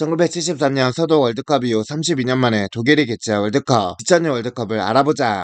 1973년 서도 월드컵 이후 32년 만에 독일이 개최한 월드컵 2000년 월드컵을 알아보자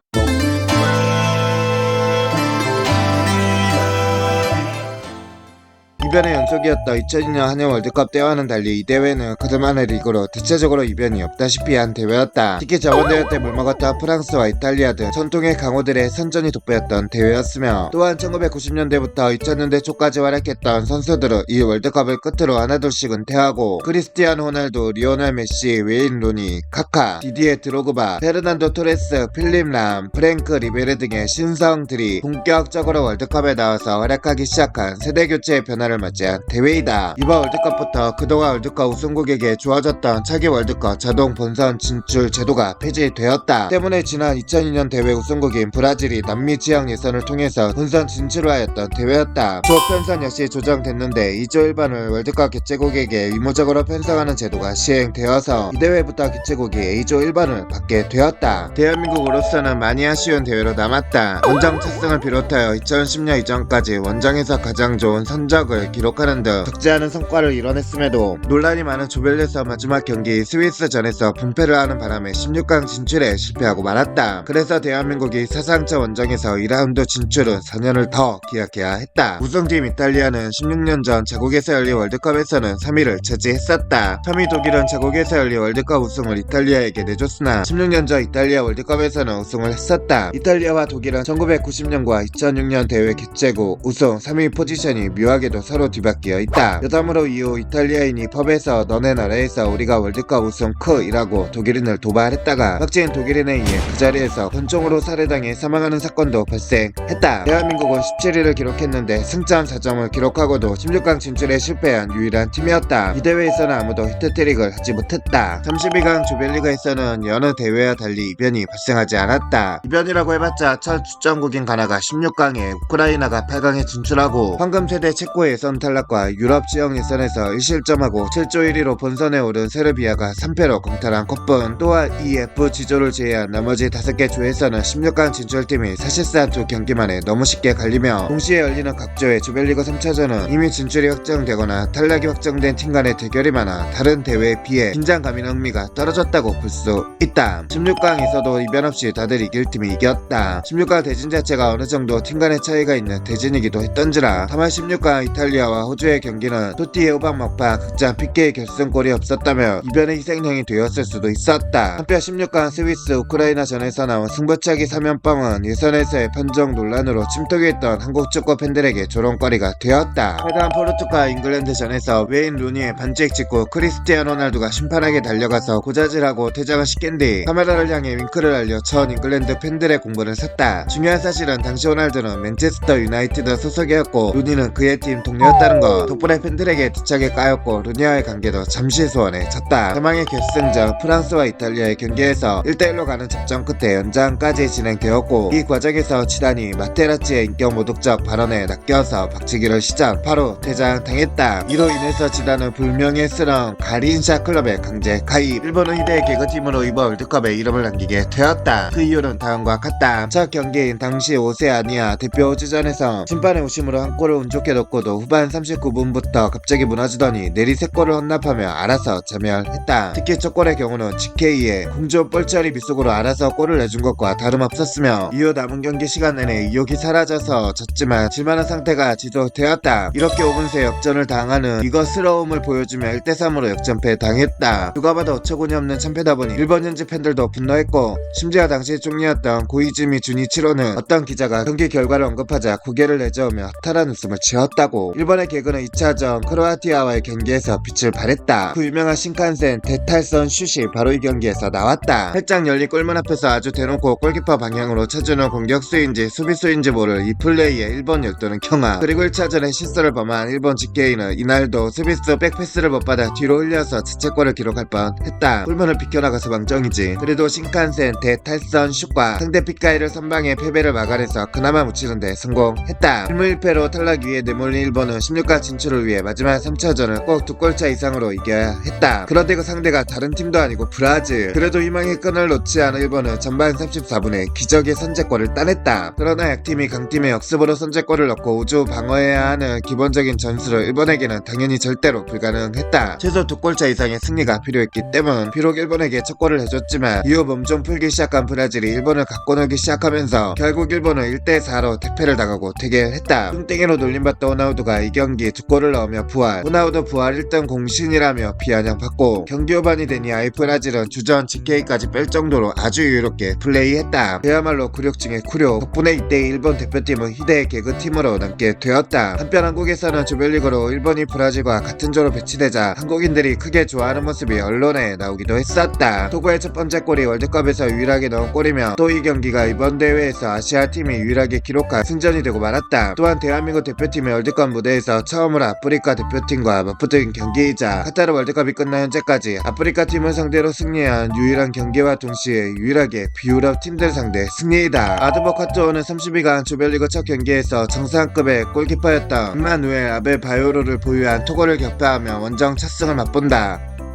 이변의 연속이었던 2002년 한일 월드컵 때와는 달리 이 대회는 그들만의 리그로 대체적으로 이변이 없다시피 한 대회였다. 특히 저번 대회 때 물먹었던 프랑스와 이탈리아 등 전통의 강호들의 선전이 돋보였던 대회였으며 또한 1990년대부터 2000년대 초까지 활약했던 선수들은 이 월드컵을 끝으로 하나둘씩 은퇴하고 크리스티아노 호날두, 리오넬 메시, 웨인 루니, 카카, 디디에 드로그바, 페르난도 토레스, 필립 람, 프랭크 리베르 등의 신성들이 본격적으로 월드컵에 나와서 활약하기 시작한 세대 교체의 변화를 맞이한 대회이다. 이번 월드컵부터 그동안 월드컵 우승국에게 주어졌던 차기 월드컵 자동 본선 진출 제도가 폐지되었다. 때문에 지난 2002년 대회 우승국인 브라질이 남미 지역 예선을 통해서 본선 진출을 하였던 대회였다. 조 편선 역시 조정됐는데 2조 1반을 월드컵 개최국에게 의무적으로 편성하는 제도가 시행되어서 이 대회부터 개최국이 A조 1반을 받게 되었다. 대한민국으로서는 많이 아쉬운 대회로 남았다. 원정 첫승을 비롯하여 2010년 이전까지 원정에서 가장 좋은 선적을 기록하는 등 적지 않은 성과를 이뤄냈음에도 논란이 많은 조별예선 마지막 경기 스위스전에서 분패를 하는 바람에 16강 진출에 실패하고 말았다. 그래서 대한민국이 사상자 원정에서 2라운드 진출은 4년을 더 기약해야 했다. 우승팀 이탈리아는 16년 전 자국에서 열린 월드컵에서는 3위를 차지했었다. 3위 독일은 자국에서 열린 월드컵 우승을 이탈리아에게 내줬으나 16년 전 이탈리아 월드컵에서는 우승을 했었다. 이탈리아와 독일은 1990년과 2006년 대회 개최국 우승 3위 포지션이 묘하게도 서로 뒤바뀌어 있다. 여담으로 이후 이탈리아인이 펍에서 너네 나라에서 우리가 월드컵 우승 크이라고 독일인을 도발했다가 확진 독일인에 의해 그 자리에서 권총으로 살해당해 사망하는 사건도 발생했다. 대한민국은 17위를 기록했는데 승점 4점을 기록하고도 16강 진출에 실패한 유일한 팀이었다. 이 대회에서는 아무도 히트트릭을 하지 못했다. 32강 조별리그에서는 여느 대회와 달리 이변이 발생하지 않았다. 이변이라고 해봤자 첫 출전국인 가나가 16강에 우크라이나가 8강에 진출하고 황금 세대 체코 예선 탈락과 유럽 지역 예선에서 1실점하고 7조 1위로 본선에 오른 세르비아가 3패로 강탈한 것뿐 또한 이 F 지조를 제외한 나머지 5개 조에서는 16강 진출팀이 사실상 두 경기만에 너무 쉽게 갈리며 동시에 열리는 각 조의 조별리그 3차전은 이미 진출이 확정되거나 탈락이 확정된 팀 간의 대결이 많아 다른 대회에 비해 긴장감이나 흥미가 떨어졌다고 볼 수 있다. 16강에서도 이변 없이 다들 이길 팀이 이겼다. 16강 대진 자체가 어느 정도 팀 간의 차이가 있는 대진이기도 했던지라 다만 16강 이탈리아 와 호주의 경기는 토티의 후반 막판 극장 PK 결승골이 없었다면 이변의 희생양이 되었을 수도 있었다. 한편 16강 스위스 우크라이나 전에서 나온 승부차기 3연빵은 예선에서의 판정 논란으로 침통했던 한국 축구 팬들에게 조롱거리가 되었다. 해당 포르투갈 잉글랜드 전에서 웨인 루니의 반칙 직후 크리스티아노 호날두가 심판에게 달려가서 고자질하고 퇴장을 시킨 뒤 카메라를 향해 윙크를 알려 전 잉글랜드 팬들의 공분을 샀다. 중요한 사실은 당시 호날두는 맨체스터 유나이티드 소속이었고 루니는 그의 팀 동료 였다는 것 덕분에 팬들에게 뒤차게 까였고 루니와의 관계도 잠시 소원해졌다. 대망의 결승전 프랑스와 이탈리아의 경기에서 1대1로 가는 접전 끝에 연장까지 진행되었고 이 과정에서 지단이 마테라치의 인격 모독적 발언에 낚여서 박치기를 시작 바로 퇴장당했다. 이로 인해서 지단은 불명예스러운 가린샤 클럽에 강제 가입 일본은 희대의 개그팀으로 이번 월드컵에 이름을 남기게 되었다. 그 이유는 다음과 같다. 첫 경기인 당시 오세아니아 대표 호주전에서 심판의 우심으로 한 골을 운 좋게 넣고도 후반 39분부터 갑자기 무너지더니 내리 세 골을 헌납하며 알아서 자멸했다. 특히 첫 골의 경우는 GK의 공조 뻘처리 미숙으로 알아서 골을 내준 것과 다름없었으며 이후 남은 경기 시간 내내 의욕이 사라져서 졌지만 질만한 상태가 지속되었다. 이렇게 5분 새 역전을 당하는 이것스러움을 보여주며 1대3으로 역전패 당했다. 누가 봐도 어처구니 없는 참패다 보니 일본 현지 팬들도 분노했고 심지어 당시 총리였던 고이즈미 주니치로는 어떤 기자가 경기 결과를 언급하자 고개를 내저으며 허탈한 웃음을 지었다고 일본의 개그는 2차전 크로아티아와의 경기에서 빛을 발했다. 그 유명한 신칸센 대탈선 슛이 바로 이 경기에서 나왔다. 살짝 열린 골문 앞에서 아주 대놓고 골키퍼 방향으로 쳐주는 공격수인지 수비수인지 모를 이 플레이에 일본 열도는 경악 그리고 1차전에 실수를 범한 일본 GK는 이날도 수비수 백패스를 못 받아 뒤로 흘려서 자책골을 기록할 뻔했다. 골문을 비켜나가서 망정이지. 그래도 신칸센 대탈선 슛과 상대 피카이를 선방해 패배를 막아내서 그나마 묻히는데 성공했다. 1무 1패로 탈락 위에 내몰린 일본은 일본은 16강 진출을 위해 마지막 3차전을 꼭 두 골차 이상으로 이겨야 했다. 그런데 그 상대가 다른 팀도 아니고 브라질. 그래도 희망의 끈을 놓지 않은 일본은 전반 34분에 기적의 선제골을 따냈다. 그러나 약팀이 강팀의 역습으로 선제골을 넣고 우주 방어해야 하는 기본적인 전술을 일본에게는 당연히 절대로 불가능했다. 최소 두 골차 이상의 승리가 필요했기 때문 비록 일본에게 첫 골을 해줬지만 이후 몸 좀 풀기 시작한 브라질이 일본을 갖고 놀기 시작하면서 결국 일본은 1대4로 대패를 당하고 대결했다. 뚱땡이로 놀림받던 호나우두가 이 경기 두 골을 넣으며 부활 호나우두 부활 1등 공신이라며 비아냥받고 경기 후반이 되니 아이 브라질은 주전 GK까지 뺄 정도로 아주 여유롭게 플레이했다. 그야말로 중의 굴욕 덕분에 이때 일본 대표팀은 희대의 개그팀으로 남게 되었다. 한편 한국에서는 조별리그로 일본이 브라질과 같은 조로 배치되자 한국인들이 크게 좋아하는 모습이 언론에 나오기도 했었다. 토고의 첫 번째 골이 월드컵에서 유일하게 넣은 골이며 또 이 경기가 이번 대회에서 아시아 팀이 유일하게 기록한 승전이 되고 말았다. 또한 대한민국 대표팀의 월드컵 무대 에서 처음으로 아프리카 대표팀과 맞붙은 경기이자 카타르 월드컵이 끝난 현재까지 아프리카 팀을 상대로 승리한 유일한 경기와 동시에 유일하게 비유럽 팀들 상대 승리이다. 아드버 카토어는 32강 조별리그 첫 경기에서 정상급의 골키퍼였던 임마누엘 아베 바요로를 보유한 토고를 격파하며 원정 첫 승을 맛본다.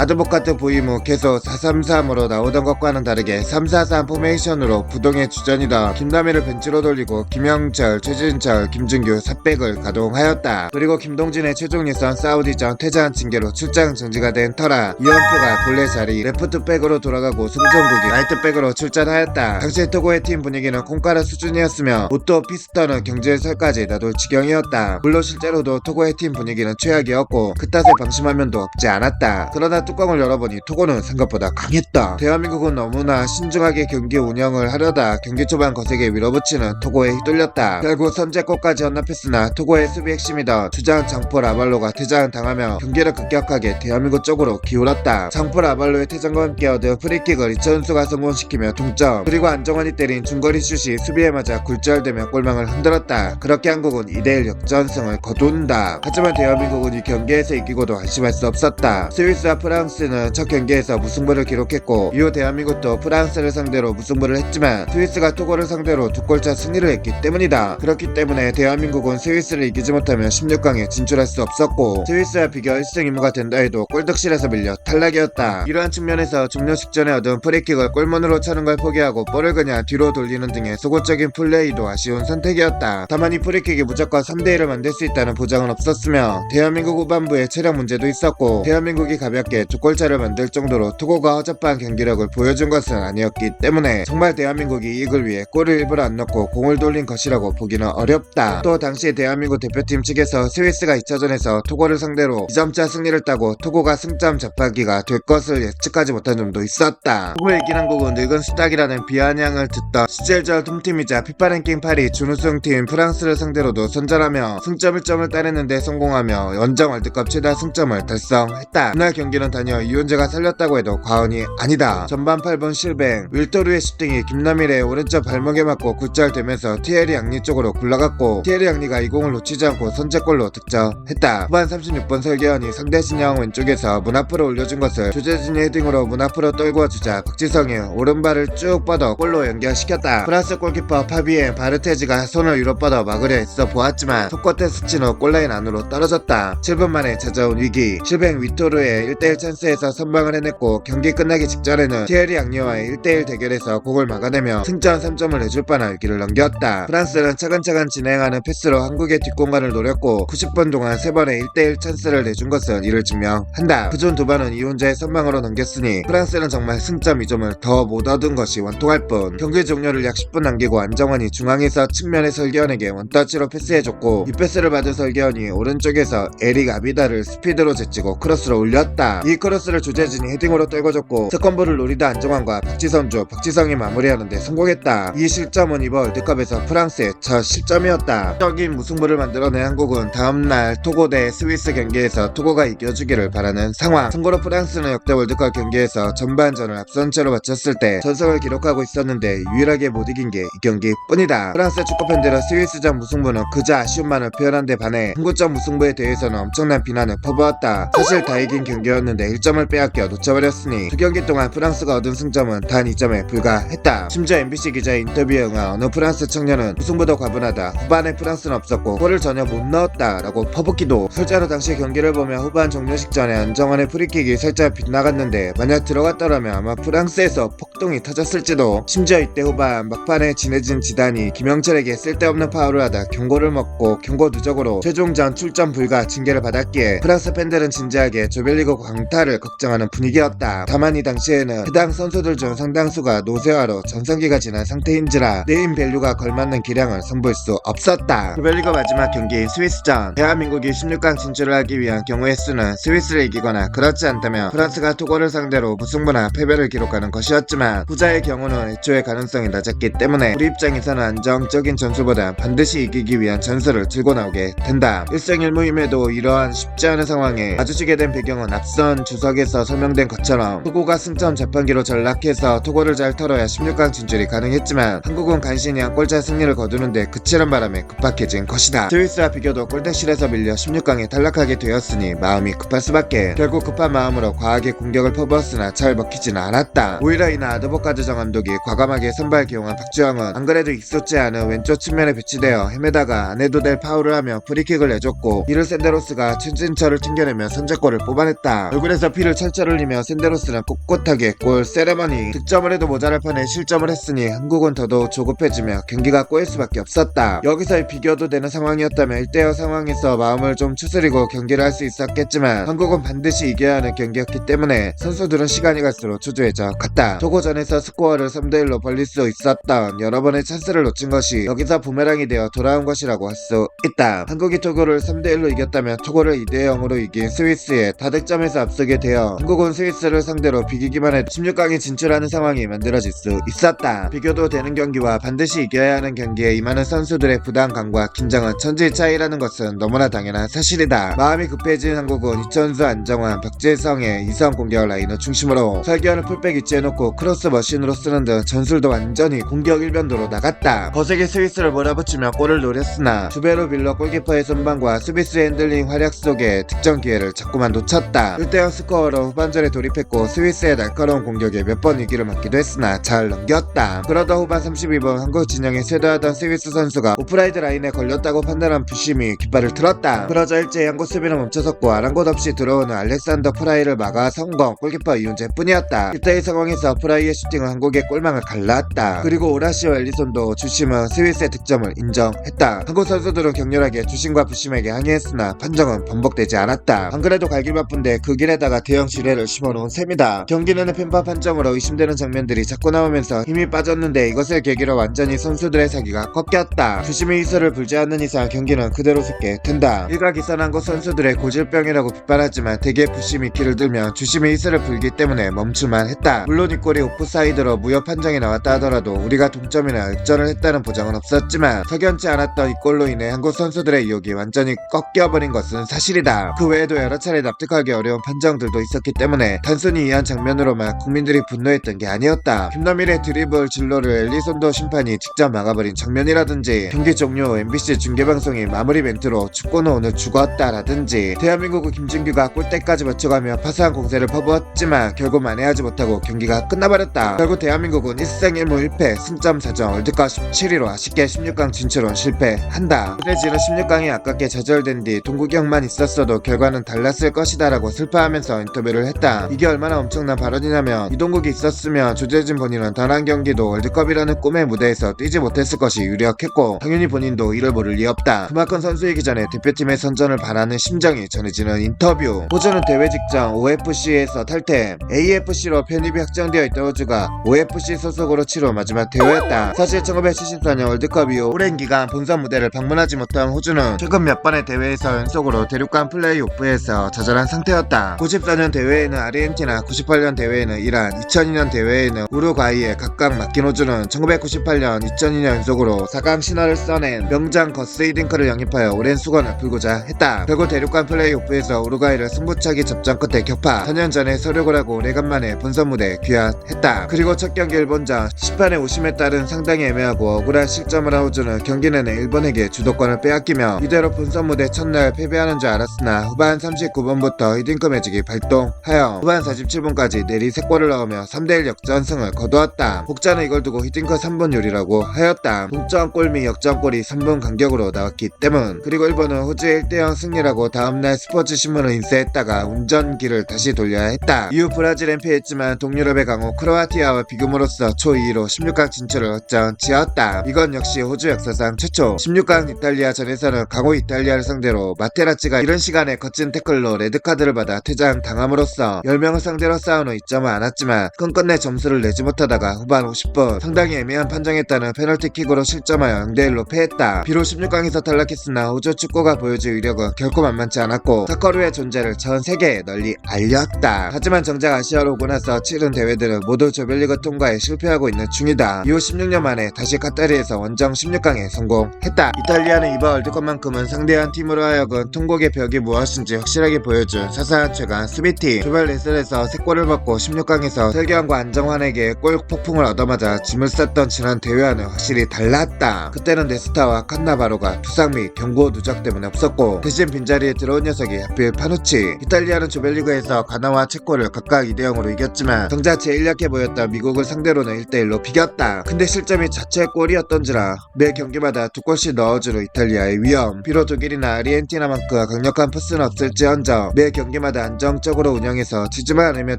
아드보카트 부임 후 계속 433으로 나오던 것과는 다르게 343 포메이션으로 부동의 주전이던 김남희를 벤치로 돌리고 김영철, 최진철, 김준규, 삿백을 가동하였다. 그리고 김동진의 최종 예선 사우디전 퇴장 징계로 출장 정지가 된 터라 이현표가 본래 자리 레프트백으로 돌아가고 승종국이 라이트백으로 출전하였다. 당시 토고의 팀 분위기는 콩가루 수준이었으며 오토 피스터는 경질설까지 나돌 지경이었다. 물론 실제로도 토고의 팀 분위기는 최악이었고 그 탓에 방심할 면도 없지 않았다. 그러나 뚜껑을 열어보니 토고는 생각보다 강했다. 대한민국은 너무나 신중하게 경기 운영을 하려다 경기 초반 거세게 밀어붙이는 토고에 휘둘렸다. 결국 선제골까지 헌납했으나 토고의 수비 핵심이던 주장 장포 라발로가 퇴장을 당하며 경기를 급격하게 대한민국 쪽으로 기울었다. 장포 라발로의 퇴장과 함께 얻은 프리킥을 이천수가 성공시키며 동점 그리고 안정환이 때린 중거리 슛이 수비에 맞아 굴절되며 골망을 흔들었다. 그렇게 한국은 2대1 역전승을 거둔다. 하지만 대한민국은 이 경기에서 이기고도 안심할 수 없었다. 스위스와 프랑스 는 첫 경기에서 무승부를 기록했고 이후 대한민국도 프랑스를 상대로 무승부를 했지만 스위스가 토고를 상대로 두 골차 승리를 했기 때문이다. 그렇기 때문에 대한민국은 스위스를 이기지 못하면 16강에 진출할 수 없었고 스위스와 비교 1승 2무가 된다 해도 골득실에서 밀려 탈락이었다. 이러한 측면에서 종료 직전에 얻은 프리킥을 골문으로 차는 걸 포기하고 볼을 그냥 뒤로 돌리는 등의 소극적인 플레이도 아쉬운 선택이었다. 다만 이 프리킥이 무조건 3대1을 만들 수 있다는 보장은 없었으며 대한민국 후반부에 체력 문제도 있었고 대한민국이 가볍게 두 골차를 만들 정도로 투고가 허접한 경기력을 보여준 것은 아니었기 때문에 정말 대한민국이 이익을 위해 골을 일부러 안 넣고 공을 돌린 것이라고 보기는 어렵다. 또 당시 대한민국 대표팀 측에서 스위스가 2차전에서 토고를 상대로 2점차 승리를 따고 토고가 승점 접하기가 될 것을 예측하지 못한 점도 있었다. 토고의 이긴 한국은 늙은 수닥이라는 비아냥을 듣던 시절절 홈팀이자 피파랭킹 8위 준우승팀 프랑스를 상대로도 선전하며 승점 1점을 따냈는데 성공하며 원정 월드컵 최다 승점을 달성했다. 그날 경기는 단연 이훈재가 살렸다고 해도 과언이 아니다. 전반 8분 실뱅 윌토르의 슈팅이 김남일의 오른쪽 발목에 맞고 굴절되면서 티에리 양리 쪽으로 굴러갔고 티에리 양리가 이 공을 놓치지 않고 선제골로 득점했다. 후반 36분 설계현이 상대 진영 왼쪽에서 문 앞으로 올려준 것을 조재진이 헤딩으로 문 앞으로 떨구어 주자 박지성이 오른발을 쭉 뻗어 골로 연결시켰다. 프랑스 골키퍼 파비엔 바르테즈가 손을 위로 뻗어 막으려 애써 보았지만 후 골라인 안으로 떨어졌다. 7분 만에 찾아온 위기 실뱅 위토르의 1대1 찬스에서 선방을 해냈고 경기 끝나기 직전에는 티에리 양리와의 1대1 대결에서 공을 막아내며 승점 3점을 내줄 뻔한 위기를 넘겼다. 프랑스는 차근차근 진행하는 패스로 한국의 뒷공간을 노렸고 90분 동안 3번의 1대1 찬스를 내준 것은 이를 증명한다. 그중 두 번은 이혼자의 선방으로 넘겼으니 프랑스는 정말 승점 2점을 더 못 얻은 것이 원통할 뿐 경기 종료를 약 10분 남기고 안정환이 중앙에서 측면의 설계원에게 원터치로 패스해줬고 이 패스를 받은 설계원이 오른쪽에서 에릭 아비다를 스피드로 제치고 크로스로 올렸다. 이 크로스를 조재진이 헤딩으로 떨궈줬고 세컨볼을 노리다 안정환과 박지성조, 박지성이 마무리하는데 성공했다. 이 실점은 이번 월드컵에서 프랑스의 첫 실점이었다. 적인 무승부를 만들어낸 한국은 다음날 토고 대 스위스 경기에서 토고가 이겨주기를 바라는 상황. 참고로 프랑스는 역대 월드컵 경기에서 전반전을 앞선 채로 마쳤을 때 전승을 기록하고 있었는데 유일하게 못 이긴 게 이 경기뿐이다. 프랑스 축구 팬들은 스위스전 무승부는 그저 아쉬움만을 표현한 데 반해 한국전 무승부에 대해서는 엄청난 비난을 퍼부었다. 사실 다 이긴 경기였는데 가는데 1점을 빼앗겨 놓쳐버렸으니 두 경기 동안 프랑스가 얻은 승점은 단 2점에 불과했다. 심지어 MBC 기자의 인터뷰에 응한 어느 프랑스 청년은 우승보다 과분하다. 후반에 프랑스는 없었고 골을 전혀 못 넣었다라고 퍼붓기도 실제로 당시 경기를 보면 후반 종료 직전에 안정환의 프리킥이 살짝 빗나갔는데 만약 들어갔더라면 아마 프랑스에서 폭동이 터졌을지도 심지어 이때 후반 막판에 진해진 지단이 김영철에게 쓸데없는 파울을 하다 경고를 먹고 경고 누적으로 최종전 출전 불가 징계를 받았기에 프랑스 팬들은 진지하게 조별리그 광탈을 걱정하는 분위기였다. 다만 이 당시에는 해당 선수들 중 상당수가 노쇠화로 전성기가 지난 상태인지라 네임 밸류가 걸맞는 기량을 선보일 수 없었다. 조별리그 마지막 경기 스위스전 대한민국이 16강 진출을 하기 위한 경우의 수는 스위스를 이기거나 그렇지 않다면 프랑스가 토고를 상대로 무승부나 패배를 기록하는 것이었지만 후자의 경우는 애초에 가능성이 낮았기 때문에 우리 입장에서는 안정적인 전술보다 반드시 이기기 위한 전술을 들고 나오게 된다. 일생일무임에도 이러한 쉽지 않은 상황에 마주치게 된 배경은 앞선 주석에서 설명된 것처럼 토고가 승점 자판기로 전락해서 토고를 잘 털어야 16강 진출이 가능했지만 한국은 간신히 한 골차 승리를 거두는데 그치는 바람에 급박해진 것이다. 스위스와 비교도 골대실에서 밀려 16강에 탈락하게 되었으니 마음이 급할 수밖에 결국 급한 마음으로 과하게 공격을 퍼부었으나 잘 먹히지는 않았다. 오히려 이날 아드보카드 정 감독이 과감하게 선발 기용한 박주영은 안 그래도 익숙지 않은 왼쪽 측면에 배치되어 헤매다가 안 해도 될 파울을 하며 프리킥을 내줬고 이를 샌데로스가 최진철을 튕겨내며 선제골을 뽑아냈다. 얼굴에서 피를 철철 흘리며 샌데로스는 꼿꼿하게 골 세레머니 득점을 해도 모자랄 판에 실점을 했으니 한국은 더더욱 조급해지며 경기가 꼬일 수밖에 없었다. 여기서의 비교도 되는 상황이었다면 1대0 상황에서 마음을 좀 추스리고 경기를 할 수 있었겠지만 한국은 반드시 이겨야 하는 경기였기 때문에 선수들은 시간이 갈수록 초조해져 갔다. 토고전에서 스코어를 3대1로 벌릴 수 있었던 여러 번의 찬스를 놓친 것이 여기서 부메랑이 되어 돌아온 것이라고 할 수 있다. 한국이 토고를 3대1로 이겼다면 토고를 2대0으로 이긴 스위스에 다득점에서 앞서게 되어 한국은 스위스를 상대로 비기기만 해도 16강에 진출하는 상황이 만들어질 수 있었다. 비교도 되는 경기와 반드시 이겨야 하는 경기에 임하는 선수들의 부담감과 긴장은 천지 차이라는 것은 너무나 당연한 사실이다. 마음이 급해진 한국은 이천수, 안정환, 박재성의 이성 공격 라인을 중심으로 설계하는 풀백 위치해놓고 크로스 머신으로 쓰는 등 전술도 완전히 공격 일변도로 나갔다. 거세게 스위스를 몰아붙이며 골을 노렸으나 주베로 빌러 골키퍼의 선방과 수비수의 핸들링 활약 속에 득점 기회를 자꾸만 놓쳤다. 1대0 스코어로 후반전에 돌입했고 스위스의 날카로운 공격에 몇 번 위기를 맞기도 했으나 잘 넘겼다. 그러다 후반 32분 한국 진영에 쇄도하던 스위스 선수가 오프라이드 라인에 걸렸다고 판단한 부심이 깃발을 틀었다. 그러자 일제히 한국 수비는 멈춰섰고 아랑곳 없이 들어오는 알렉산더 프라이를 막아 성공 골키퍼 이윤재뿐이었다. 이때의 상황에서 프라이의 슈팅은 한국의 골망을 갈랐다. 그리고 오라시와 엘리손도 주심은 스위스의 득점을 인정했다. 한국 선수들은 격렬하게 주심과 부심에게 항의했으나 판정은 번복되지 않았다. 안 그래도 갈길 바쁜데 그 길에 다가 대형 지뢰를 심어놓은 셈이다. 경기 내내 펜파 판정으로 의심되는 장면들이 자꾸 나오면서 힘이 빠졌는데 이것을 계기로 완전히 선수들의 사기가 꺾였다. 주심의 이설을 불지 않는 이상 경기는 그대로 속게 된다. 일각이선한 것 선수들의 고질병이라고 비판하지만 대개 부심이 길을 들면 주심의 이설을 불기 때문에 멈출만 했다. 물론 이 골이 오프사이드로 무효 판정이 나왔다 하더라도 우리가 동점이나 역전을 했다는 보장은 없었지만 석연치 않았던 이 골로 인해 한국 선수들의 의욕이 완전히 꺾여버린 것은 사실이다. 그 외에도 여러 차례 납득하기 어려운 판정 들도 있었기 때문에 단순히 이한 장면으로만 국민들이 분노했던 게 아니었다. 김남일의 드리블 진로를 엘리손도 심판이 직접 막아버린 장면이라든지 경기 종료 MBC 중계방송이 마무리 멘트로 축구는 오늘 죽었다라든지 대한민국의 김진규가 골대까지 맞춰가며 파사한 공세를 퍼부었지만 결국 만회하지 못하고 경기가 끝나버렸다. 결국 대한민국은 1승 1무 1패 승점 4점 월드컵 17위로 아쉽게 16강 진출은 실패한다. 그래지는 16강이 아깝게 좌절된 뒤 동구경만 있었어도 결과는 달랐을 것이다라고 슬퍼하 면서 인터뷰를 했다. 이게 얼마나 엄청난 발언이냐면 이동국이 있었으면 조재진 본인은 단한 경기도 월드컵이라는 꿈의 무대에서 뛰지 못했을 것이 유력했고 당연히 본인도 이를 모를 리 없다. 그만큼 선수이기 전에 대표팀의 선전을 바라는 심정이 전해지는 인터뷰. 호주는 대회 직전 OFC에서 탈퇴, AFC로 편입이 확정되어 있던 호주가 OFC 소속으로 치러 마지막 대회였다. 사실 1974년 월드컵 이후 오랜 기간 본선 무대를 방문하지 못한 호주는 최근 몇 번의 대회에서 연속으로 대륙간 플레이오프에서 좌절한 상태였다. 94년 대회에는 아르헨티나, 98년 대회에는 이란, 2002년 대회에는 우루과이에 각각 맡긴 호주는 1998년, 2002년 연속으로 4강 신화를 써낸 명장 거스 이딩크를 영입하여 오랜 수건을 풀고자 했다. 결국 대륙간 플레이오프에서 우루과이를 승부차기 접전 끝에 격파 4년 전에 서력을 하고 오래간만에 본선 무대에 귀환했다. 그리고 첫 경기 일본전 심판의 오심에 따른 상당히 애매하고 억울한 실점을 한 호주는 경기 내내 일본에게 주도권을 빼앗기며 이대로 본선 무대 첫날 패배하는 줄 알았으나 후반 39분부터 히딩크 매직 매직이 발동하여 후반 47분까지 내리 3골을 넣으며 3대1 역전승을 거두었다. 복자는 이걸 두고 히딩크 3분 요리라고 하였다. 동점골 및 역전골이 3분 간격으로 나왔기 때문 그리고 일본은 호주의 1대0 승리라고 다음날 스포츠 신문을 인쇄했다가 운전기를 다시 돌려야 했다. 이후 브라질엔 패했지만 동유럽의 강호 크로아티아와 비교으로써 초 2위로 16강 진출을 확정 지었다. 이건 역시 호주 역사상 최초 16강 이탈리아 전에서는 강호 이탈리아를 상대로 마테라치가 이런 시간에 거친 태클로 레드카드를 받아 퇴장 당함으로써 10명을 상대로 싸우는 이점은 않았지만 끝끝내 점수를 내지 못하다가 후반 50분 상당히 애매한 판정했다는 페널티킥으로 실점하여 0대1로 패했다. 비록 16강에서 탈락했으나 호주 축구가 보여줄 위력은 결코 만만치 않았고 사커루의 존재를 전 세계에 널리 알렸다. 하지만 정작 아시아로 오고 나서 치른 대회들은 모두 조별리그 통과에 실패하고 있는 중이다. 이후 16년 만에 다시 카타르에서 원정 16강에 성공했다. 이탈리아는 이번 월드컵만큼은 상대한 팀으로 하여금 통곡의 벽이 무엇인지 확실하게 보여준 사사한 최강 수비팀 조별 레슬에서 3골을 받고 16강에서 설경과 안정환에게 골 폭풍을 얻어맞아 짐을 쌌던 지난 대회와는 확실히 달랐다. 그때는 네스타와 칸나바로가 부상 및 경고 누적 때문에 없었고 대신 빈자리에 들어온 녀석이 하필 파누치 이탈리아는 조별리그에서 가나와 체코를 각각 2대0으로 이겼지만 정작 제일 약해 보였던 미국을 상대로는 1대1로 비겼다. 근데 실점이 자체 골이었던지라 매 경기마다 두 골씩 넣어주는 이탈리아의 위험 비록 독일이나 아르헨티나만큼 강력한 포스는 없을지언정 매 경기마다 안정적으로 운영해서 지지만 않으면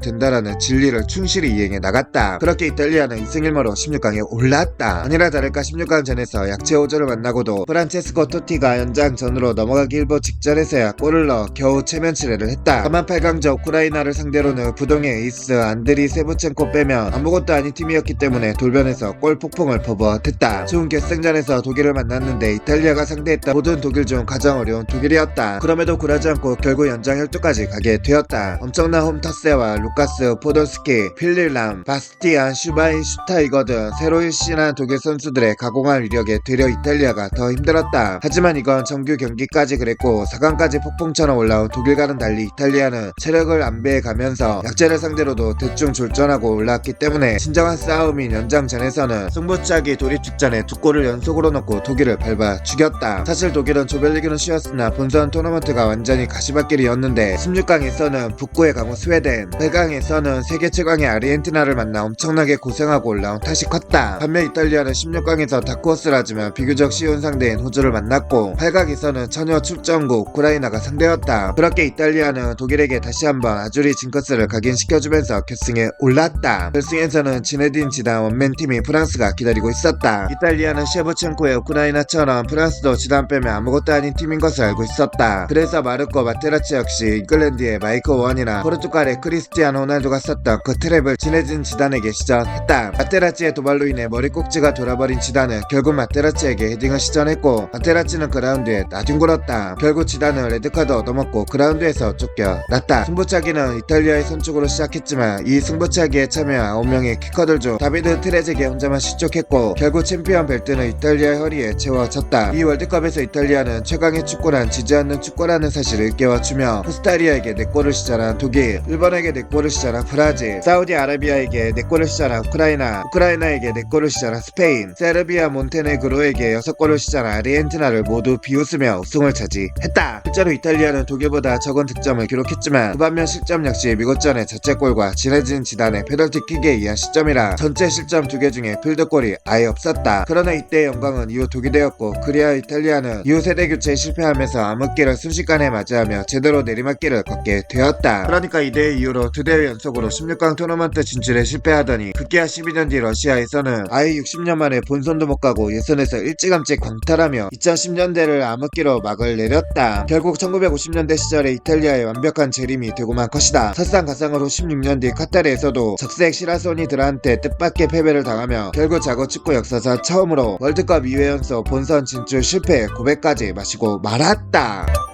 된다라는 진리를 충실히 이행해 나갔다. 그렇게 이탈리아는 2승 1무로 16강에 올랐다. 아니라 다를까 16강 전에서 약체 호주를 만나고도 프란체스코 토티가 연장 전으로 넘어가기 일보 직전에서야 골을 넣어 겨우 체면 치레를 했다. 다만 8강전 우크라이나를 상대로는 부동의 에이스 안드리 세부첸코 빼면 아무것도 아닌 팀이었기 때문에 돌변해서 골 폭풍을 퍼부었다. 좋은 결승전에서 독일을 만났는데 이탈리아가 상대했던 모든 독일 중 가장 어려운 독일이었다. 그럼에도 굴하지 않고 결국 연장 혈투까지 가게 되었다. 엄청난 홈타세와 루카스 포돌스키, 필릴람, 바스티안, 슈바인, 슈타이거 등 새로 일신한 독일 선수들의 가공한 위력에 되려 이탈리아가 더 힘들었다. 하지만 이건 정규 경기까지 그랬고 4강까지 폭풍처럼 올라온 독일과는 달리 이탈리아는 체력을 안배해 가면서 약자를 상대로도 대충 졸전하고 올라왔기 때문에 진정한 싸움인 연장전에서는 승부차기 돌입 직전에 두 골을 연속으로 넣고 독일을 밟아 죽였다. 사실 독일은 조별리그는 쉬웠으나 본선 토너먼트가 완전히 가시밭길이었는데 16강에 서는 북구의 강호 스웨덴, 8강에서는 세계 최강의 아르헨티나를 만나 엄청나게 고생하고 올라온 탓이 컸다. 반면 이탈리아는 16강에서 다크호스라지만 비교적 쉬운 상대인 호주를 만났고 8강에서는 전혀 출전국 우크라이나가 상대였다. 그렇게 이탈리아는 독일에게 다시 한번 아주리 징크스를 각인시켜주면서 결승에 올랐다. 결승에서는 지네딘 지단 원맨팀이 프랑스가 기다리고 있었다. 이탈리아는 셰브첸코의 우크라이나처럼 프랑스도 지단 빼면 아무것도 아닌 팀인 것을 알고 있었다. 그래서 마르코 마테라치 역시 잉글랜드의 마이크 원이나 포르투갈의 크리스티안 호날두가 썼던 그 트랩을 지네딘 지단에게 시전했다. 마테라치의 도발로 인해 머리 꼭지가 돌아버린 지단은 결국 마테라치에게 헤딩을 시전했고 마테라치는 그라운드에 나뒹굴었다. 결국 지단은 레드카드 얻어먹고 그라운드에서 쫓겨났다. 승부차기는 이탈리아의 선축으로 시작했지만 이 승부차기에 참여한 9명의 키커들 중 다비드 트레제게 혼자만 실족했고 결국 챔피언 벨트는 이탈리아 허리에 채워졌다. 이 월드컵에서 이탈리아는 최강의 축구란 지지 않는 축구라는 사실을 깨워주며 코스타리아에게 4골을 시전한 독일, 일본에게 4골을 시전한 브라질, 사우디아라비아에게 4골을 시전한 우크라이나, 우크라이나에게 4골을 시전한 스페인, 세르비아 몬테네그로에게 6골을 시전한 아르헨티나를 모두 비웃으며 우승을 차지했다. 실제로 이탈리아는 독일보다 적은 득점을 기록했지만 그 반면 실점 역시 미국전의 자책골과 진해진 지단의 페널티킥에 의한 실점이라 전체 실점 2개 중에 필드골이 아예 없었다. 그러나 이때의 영광은 이후 독이 되었고 그리하 이탈리아는 이후 세대 교체에 실패하면서 암흑기를 순식간에 맞이하며 제대로 내리막길을 걷게 되었다. 그러니까 이 대회 이후로 두 대회 연속으로 16강 토너먼트 진출에 실패하더니 급기야 12년 뒤 러시아에서는 아예 60년 만에 본선도 못 가고 예선에서 일찌감치 광탈하며 2010년대를 암흑기로 막을 내렸다. 결국 1950년대 시절에 이탈리아의 완벽한 재림이 되고만 컷이다. 설상가상으로 16년 뒤 카타르에서도 적색 시라소니들한테 뜻밖의 패배를 당하며 결국 자거 축구 역사상 처음으로 월드컵 2회 연속 본선 진출 실패 고백까지 마시고 말았다.